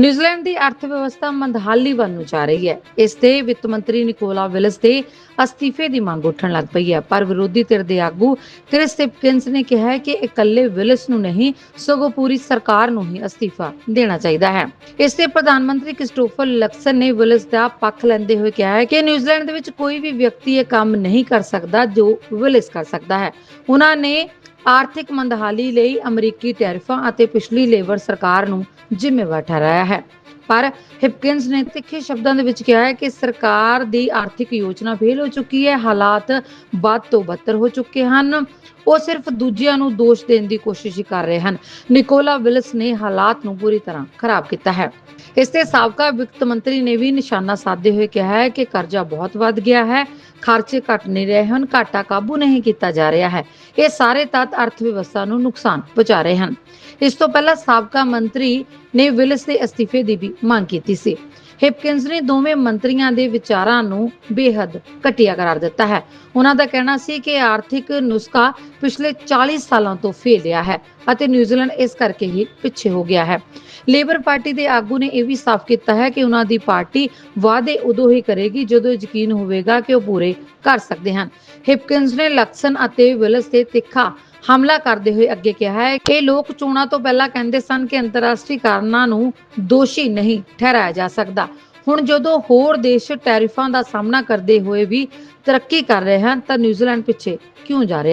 New Zealand ਦੀ ਅਰਥ ਮੰਦਹਾਲੀ ਵੱਲ ਨੂੰ ਜਾ ਰਹੀ ਹੈ। ਇਸ ਤੇ ਵਿੱਤ ਮੰਤਰੀ ਨਿਕੋਲਾ ਵਿਲਸ ਦੇ ਅਸਤੀਫੇ ਦੀ ਮੰਗ ਉੱਠਣ ਲੱਗ ਪਈ ਹੈ। ਪਰ ਵਿਰੋਧੀ ਧਿਰ ਦੇ ਆਗੂ ਕ੍ਰਿਸ ਹਿਪਕਿੰਸ ਨੇ ਕਿਹਾ ਹੈ ਕਿ ਇਕੱਲੇ ਵਿਲਸ ਨੂੰ ਨਹੀਂ, ਸਗੋਂ ਪੂਰੀ ਸਰਕਾਰ ਨੂੰ ਹੀ ਅਸਤੀਫਾ ਦੇਣਾ ਚਾਹੀਦਾ ਹੈ। ਇਸ ਤੇ ਪ੍ਰਧਾਨ ਮੰਤਰੀ ਕ੍ਰਿਸਟੋਫਰ ਲਕਸਨ ਨੇ ਵਿਲਸ ਦਾ ਪੱਖ ਲੈਂਦੇ ਹੋਏ ਕਿਹਾ ਹੈ ਕਿ ਨਿਊਜ਼ੀਲੈਂਡ ਦੇ ਵਿੱਚ ਕੋਈ ਵੀ ਵਿਅਕਤੀ ਇਹ ਕੰਮ ਨਹੀਂ ਕਰ ਸਕਦਾ ਜੋ ਵਿਲਸ ਕਰ ਸਕਦਾ ਹੈ। ਉਹਨਾਂ ਨੇ ਆਰਥਿਕ ਮੰਦਹਾਲੀ ਲਈ ਅਮਰੀਕੀ ਟੈਰਿਫਾਂ ਅਤੇ ਪਿਛਲੀ ਲੇਬਰ ਸਰਕਾਰ ਨੂੰ ਜ਼ਿੰਮੇਵਾਰ ਠਹਿਰਾਇਆ ਹੈ। ਪਰ ਹਿਪਕਿੰਸ ਨੇ ਤਿੱਖੇ ਸ਼ਬਦਾਂ ਦੇ ਵਿੱਚ ਕਿਹਾ ਹੈ ਕਿ ਸਰਕਾਰ ਦੀ ਆਰਥਿਕ ਯੋਜਨਾ ਫੇਲ ਹੋ ਚੁੱਕੀ ਹੈ, ਹਾਲਾਤ ਵੱਧ ਤੋਂ ਬੱਤਰ ਹੋ ਚੁੱਕੇ ਹਨ। ਉਹ ਸਿਰਫ ਦੂਜਿਆਂ ਨੂੰ ਦੋਸ਼ ਦੇਣ ਦੀ ਕੋਸ਼ਿਸ਼ ਹੀ ਕਰ ਰਹੇ ਹਨ। ਨਿਕੋਲਾ ਵਿਲਸ ਨੇ ਹਾਲਾਤ ਨੂੰ ਪੂਰੀ ਤਰ੍ਹਾਂ ਖਰਾਬ ਕੀਤਾ ਹੈ। ਇਸ ਤੇ ਸਾਬਕਾ ਵਿੱਤ ਮੰਤਰੀ ਨੇ ਵੀ ਨਿਸ਼ਾਨਾ ਸਾਧਦੇ ਹੋਏ ਕਿਹਾ ਹੈ ਕਿ ਕਰਜ਼ਾ ਬਹੁਤ ਵੱਧ ਗਿਆ ਹੈ, ਖਰਚੇ ਘਟ ਨਹੀਂ ਰਹੇ ਹਨ, ਘਾਟਾ ਕਾਬੂ ਨਹੀਂ ਕੀਤਾ ਜਾ ਰਿਹਾ ਹੈ। ਇਹ ਸਾਰੇ ਤੱਤ ਅਰਥ ਵਿਵਸਥਾ ਨੂੰ ਨੁਕਸਾਨ ਪਹੁੰਚਾ ਰਹੇ ਹਨ। ਇਸ ਤੋਂ ਪਹਿਲਾਂ ਸਾਬਕਾ ਮੰਤਰੀ ਨੇ ਵਿਲਸ ਦੇ ਅਸਤੀਫੇ ਦੀ ਵੀ ਮੰਗ ਕੀਤੀ ਸੀ। ਹਿਪਕਿੰਸ ਨੇ ਦੋਵੇਂ ਮੰਤਰੀਆਂ ਦੇ ਵਿਚਾਰਾਂ ਨੂੰ ਬੇਹੱਦ ਘਟੀਆ ਕਰਾਰ ਦਿੱਤਾ ਹੈ। ਉਹਨਾਂ ਦਾ ਕਹਿਣਾ ਸੀ ਕਿ ਆਰਥਿਕ ਨੁਸਖਾ ਪਿਛਲੇ 40 ਸਾਲਾਂ ਤੋਂ ਫੇਲਿਆ ਹੈ ਅਤੇ ਨਿਊਜ਼ੀਲੈਂਡ ਇਸ ਕਰਕੇ ਹੀ ਪਿੱਛੇ ਹੋ ਗਿਆ ਹੈ। ਲੇਬਰ ਪਾਰਟੀ ਦੇ ਆਗੂ ਨੇ ਇਹ ਵੀ ਸਾਫ਼ ਕੀਤਾ ਹੈ ਕਿ ਉਹਨਾਂ ਦੀ ਪਾਰਟੀ ਵਾਅਦੇ ਉਦੋਂ ਹੀ ਕਰੇਗੀ ਜਦੋਂ ਯਕੀਨ ਹੋਵੇਗਾ ਕਿ ਉਹ ਪੂਰੇ ਕਰ ਸਕਦੇ ਹਨ। ਹਿਪਕਿੰਸ ਨੇ ਲਕਸਨ ਅਤੇ ਵਿਲਸ ਤੇ ਤਿੱਖਾ ਹਮਲਾ ਕਰਦੇ ਹੋਏ ਅੱਗੇ ਕਿਹਾ ਹੈ ਕਿ ਇਹ ਲੋਕ ਚੋਣਾਂ ਤੋਂ ਪਹਿਲਾਂ ਕਹਿੰਦੇ ਸਨ ਕਿ ਅੰਤਰਰਾਸ਼ਟਰੀ ਕਾਰਨਾਂ ਨੂੰ ਦੋਸ਼ੀ ਨਹੀਂ ਠਹਿਰਾਇਆ ਜਾ ਸਕਦਾ। ਹੁਣ ਜਦੋਂ ਹੋਰ ਦੇਸ਼ ਟੈਰਿਫਾਂ ਦਾ ਸਾਹਮਣਾ ਕਰਦੇ ਹੋਏ ਵੀ ਤਰੱਕੀ ਕਰ ਰਹੇ ਹਨ ਤਾਂ ਨਿਊਜ਼ੀਲੈਂਡ ਪਿੱਛੇ ਕਿਉਂ ਜਾ ਰਿਹਾ?